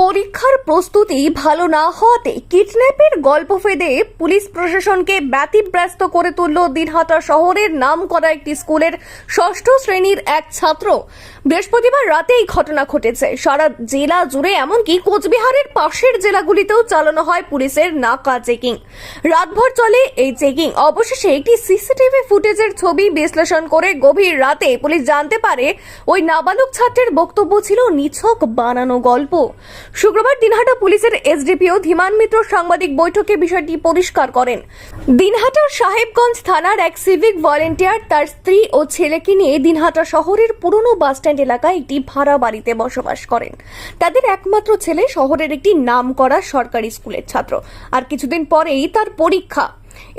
পরীক্ষার প্রস্তুতি ভালো না হওয়াতে কিডন্যাপের গল্প ফেদে পুলিশ প্রশাসনকে ব্যতিব্যস্ত করে তুলল দিনহাটা শহরের নাম করা একটি স্কুলের ষষ্ঠ শ্রেণির এক ছাত্র। বৃহস্পতিবার রাতে এই ঘটনা ঘটেছে। সারা জেলা জুড়ে এমনকি কোচবিহারের পাশের জেলাগুলিতেও চালানো হয় পুলিশের নাকা চেকিং। রাতভর চলে এই চেকিং। অবশেষে একটি সিসিটিভি ফুটেজের ছবি বিশ্লেষণ করে গভীর রাতে পুলিশ জানতে পারে, ওই নাবালক ছাত্রের বক্তব্য ছিল নিছক বানানো গল্প। শুক্রবার দিনহাটা পুলিশের এসডিপিও ধীমান মিত্র সাংবাদিক বৈঠকে বিষয়টি পরিষ্কার করেন। দিনহাটার সাহেবগঞ্জ থানার এক সিভিক ভলেন্টিয়ার তার স্ত্রী ও ছেলেকে নিয়ে দিনহাটা শহরের পুরনো বাসস্ট্যান্ড এলাকায় একটি ভাড়া বাড়িতে বসবাস করেন। তাদের একমাত্র ছেলে শহরের একটি নাম করা সরকারি স্কুলের ছাত্র। আর কিছুদিন পরেই তার পরীক্ষা।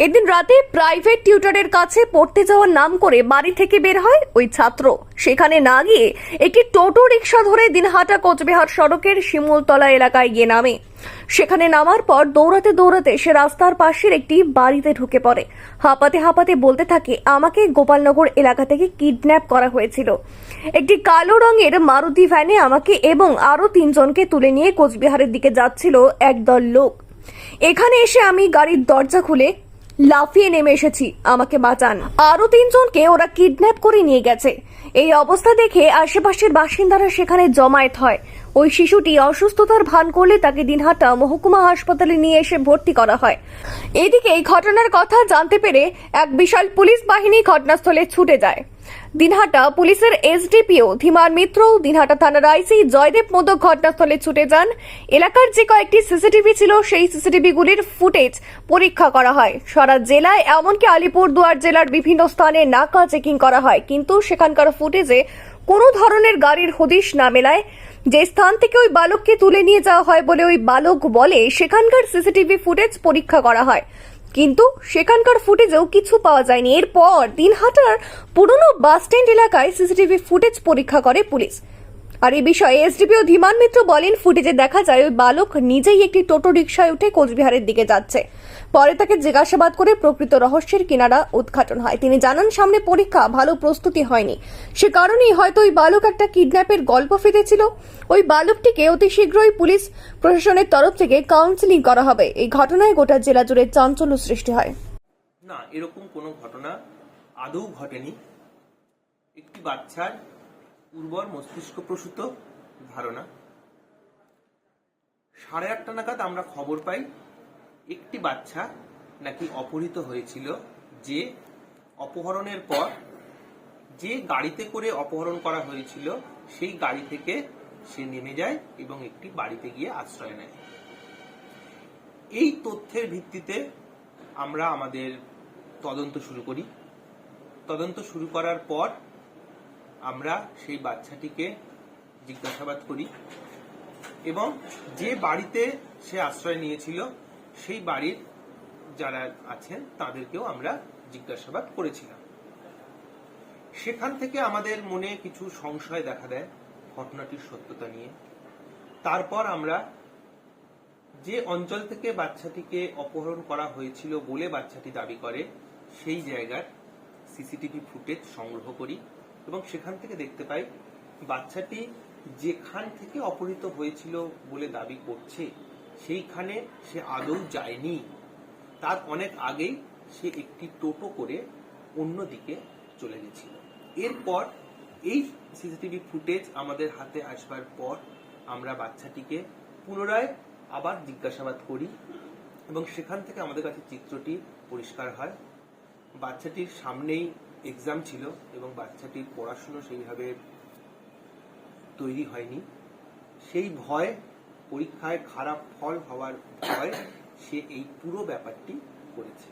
এদিন রাতে প্রাইভেট টিউটরের কাছে পড়তে যাওয়ার নাম করে বাড়ি থেকে বের হয় ওই ছাত্র। সেখানে না গিয়ে একটি টোটো রিক্সা ধরে দিনহাটা কোচবিহার সড়কের শিমুলতলা এলাকায় গিয়ে নামে। সেখানে নামার পর দৌড়াতে দৌড়াতে সে রাস্তার পাশের একটি বাড়িতে ঢুকে পড়ে। হাঁপাতে হাঁপাতে বলতে থাকে, আমাকে গোপালনগর এলাকা থেকে কিডন্যাপ করা হয়েছিল। একটি কালো রঙের মারুতি ভ্যানে আমাকে এবং আরও তিনজনকে তুলে নিয়ে কোচবিহারের দিকে যাচ্ছিল একদল লোক। এখানে এসে আমি গাড়ির দরজা খুলে লাফিয়ে নেমে এসেছি, আমাকে বাঁচান। আরও তিনজনকে ওরা কিডন্যাপ করে নিয়ে গেছে। এই অবস্থা দেখে আশেপাশের বাসিন্দারা সেখানে জমায়েত হয়। ওই শিশুটি অসুস্থতার ভান করলে তাকে দিনহাটা মহকুমা হাসপাতালে নিয়ে এসে ভর্তি করা হয়। এদিকে এই ঘটনার কথা জানতে পেরে এক বিশাল পুলিশ বাহিনী ঘটনাস্থলে ছুটে যায়। দিনহাটা পুলিশের এসডিপিও ধীমান মিত্র, দিনহাটা থানার আইসি জয়দেব মোদক ঘটনাস্থলে ছুটে যান। এলাকার যে কয়েকটি সিসিটিভি ছিল, সেই সিসিটিভিগুলির ফুটেজ পরীক্ষা করা হয়। সারা জেলায় এমনকি আলিপুরদুয়ার জেলার বিভিন্ন স্থানে নাকা চেকিং করা হয়। কিন্তু সেখানকার ফুটেজে কোনো ধরনের গাড়ির হদিশ না মেলায়। যে স্থান থেকে ওই বালককে তুলে নিয়ে যাওয়া হয় বলে ওই বালক বলে, সেখানকার সিসিটিভি ফুটেজ পরীক্ষা করা হয়। কিন্তু সেখানকার ফুটেজেও কিছু পাওয়া যায়নি। এরপর দিনহাটার পুরনো বাসস্ট্যান্ড এলাকায় সিসিটিভি ফুটেজ পরীক্ষা করে পুলিশ। আর এই বিষয়ে এসডিপিও ধীমান মিত্র বলেন, ফুটেজে দেখা যায় ওই বালক নিজেই একটি টোটো রিক্সায় উঠে কোচবিহারের দিকে যাচ্ছে। পরে তাকে জিজ্ঞাসাবাদ করে প্রকৃত রহস্যের কিনারা উদ্ঘাটন হয়। তিনি জানান, সামনে পরীক্ষা, ভালো প্রস্তুতি হয়নি। সে কারণেই হয়তো ওই বালক একটা কিডন্যাপের গল্প ফেঁদেছিল ওই বালকটিকে অতি শীঘ্রই পুলিশ প্রশাসনের তরফ থেকে কাউন্সিলিং করা হবে। এই ঘটনায় গোটা জেলা জুড়ে চাঞ্চল্য সৃষ্টি হয়। না, এরকম কোনো ঘটনা আদৌ ঘটেনি। একটি বাচ্চার উর্বর মস্তিষ্ক প্রসূত ধারণা। সাড়ে আটটা নাগাদ আমরা খবর পাই একটি বাচ্চা নাকি অপহৃত হয়েছিল যে অপহরণের পর যে গাড়িতে করে অপহরণ করা হয়েছিল, সেই গাড়ি থেকে সে নেমে যায় এবং একটি বাড়িতে গিয়ে আশ্রয় নেয়। এই তথ্যের ভিত্তিতে আমরা আমাদের তদন্ত শুরু করি। তদন্ত শুরু করার পর আমরা সেই বাচ্চাটিকে জিজ্ঞাসাবাদ করি এবং যে বাড়িতে সে আশ্রয় নিয়েছিল সেই বাড়ির যারা আছেন, তাদেরকেও আমরা জিজ্ঞাসাবাদ করেছিলাম। সেখান থেকে আমাদের মনে কিছু সংশয় দেখা দেয় ঘটনাটির সত্যতা নিয়ে। তারপর আমরা যে অঞ্চল থেকে বাচ্চাটিকে অপহরণ করা হয়েছিল বলে বাচ্চাটি দাবি করে, সেই জায়গার সিসিটিভি ফুটেজ সংগ্রহ করি এবং সেখান থেকে দেখতে পাই বাচ্চাটি যেখান থেকে অপহৃত হয়েছিল বলে দাবি করছে সেইখানে সে আদৌ যায়নি। তার অনেক আগেই সে একটি টোটো করে অন্যদিকে চলে গেছিল। এরপর এই সিসিটিভি ফুটেজ আমাদের হাতে আসবার পর আমরা বাচ্চাটিকে পুনরায় আবার জিজ্ঞাসাবাদ করি এবং সেখান থেকে আমাদের কাছে চিত্রটি পরিষ্কার হয়। বাচ্চাটির সামনেই এক্সাম ছিল এবং বাচ্চাটির পড়াশুনো সেইভাবে তৈরি হয়নি। সেই ভয় পরীক্ষায় খারাপ ফল হওয়ার ভয় সে এই পুরো ব্যাপারটি করেছে।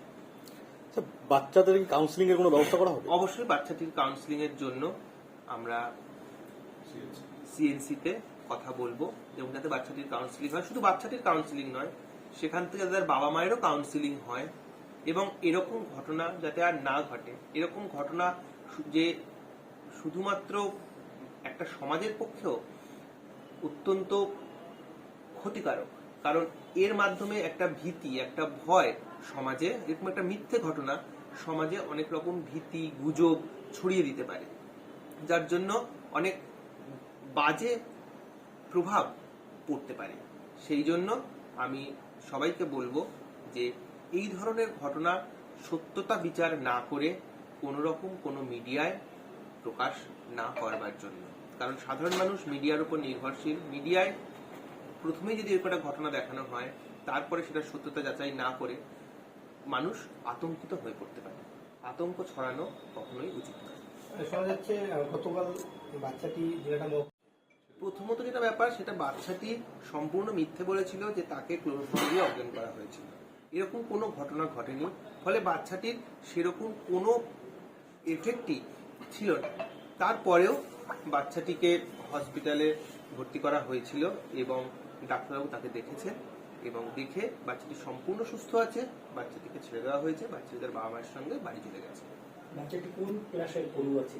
আচ্ছা, বাচ্চাদের কাউন্সিলিং এর কোনো ব্যবস্থা করা হবে? অবশ্যই বাচ্চাটির কাউন্সিলিং এর জন্য আমরা সিএনসি তে কথা বলব এবং যাতে বাচ্চাটির কাউন্সিলিং হয়। শুধু বাচ্চাটির কাউন্সিলিং নয় সেখান থেকে তাদের বাবা মায়েরও কাউন্সিলিং হয় এবং এরকম ঘটনা যাতে আর না ঘটে এরকম ঘটনা যে শুধুমাত্র একটা সমাজের পক্ষেও অত্যন্ত ক্ষতিকারক। কারণ এর মাধ্যমে একটা ভীতি, একটা ভয় সমাজে, এরকম একটা মিথ্যে ঘটনা সমাজে অনেক রকম ভীতি, গুজব ছড়িয়ে দিতে পারে। যার জন্য অনেক বাজে প্রভাব পড়তে পারে। সেই জন্য আমি সবাইকে বলব যে এই ধরনের ঘটনা সত্যতা বিচার না করে কোনো রকম কোনো মিডিয়ায় প্রকাশ না করবার জন্য। কারণ সাধারণ মানুষ মিডিয়ার উপর নির্ভরশীল। মিডিয়ায় প্রথমেই যদি এরকম একটা ঘটনা দেখানো হয় তারপরে সেটা সত্যতা যাচাই না করে মানুষ আতঙ্কিত হয়ে পড়তে পারে। আতঙ্ক ছড়ানো কখনোই উচিত নয়। শোনা যাচ্ছে গতকাল বাচ্চাটি যেটা প্রথমত যেটা ব্যাপার সেটা বাচ্চাটি সম্পূর্ণ মিথ্যে বলেছিল যে তাকে ক্লোরোফর্ম দিয়ে অজ্ঞান করা হয়েছিল। এরকম কোনো ঘটনা ঘটেনি ফলে বাচ্চাটির সেরকম কোনো এফেক্টই ছিল না। তারপরেও বাচ্চাটিকে হসপিটালে ভর্তি করা হয়েছিল এবং ডাক্তারবাবু তাকে দেখেছেন এবং দেখে বাচ্চাটি সম্পূর্ণ সুস্থ আছে, বাচ্চাটিকে ছেড়ে দেওয়া হয়েছে বাচ্চাটি তার বাবা মায়ের সঙ্গে বাড়ি চলে গেছে। বাচ্চাটি কোন ক্লাসের পড়ুয়া আছে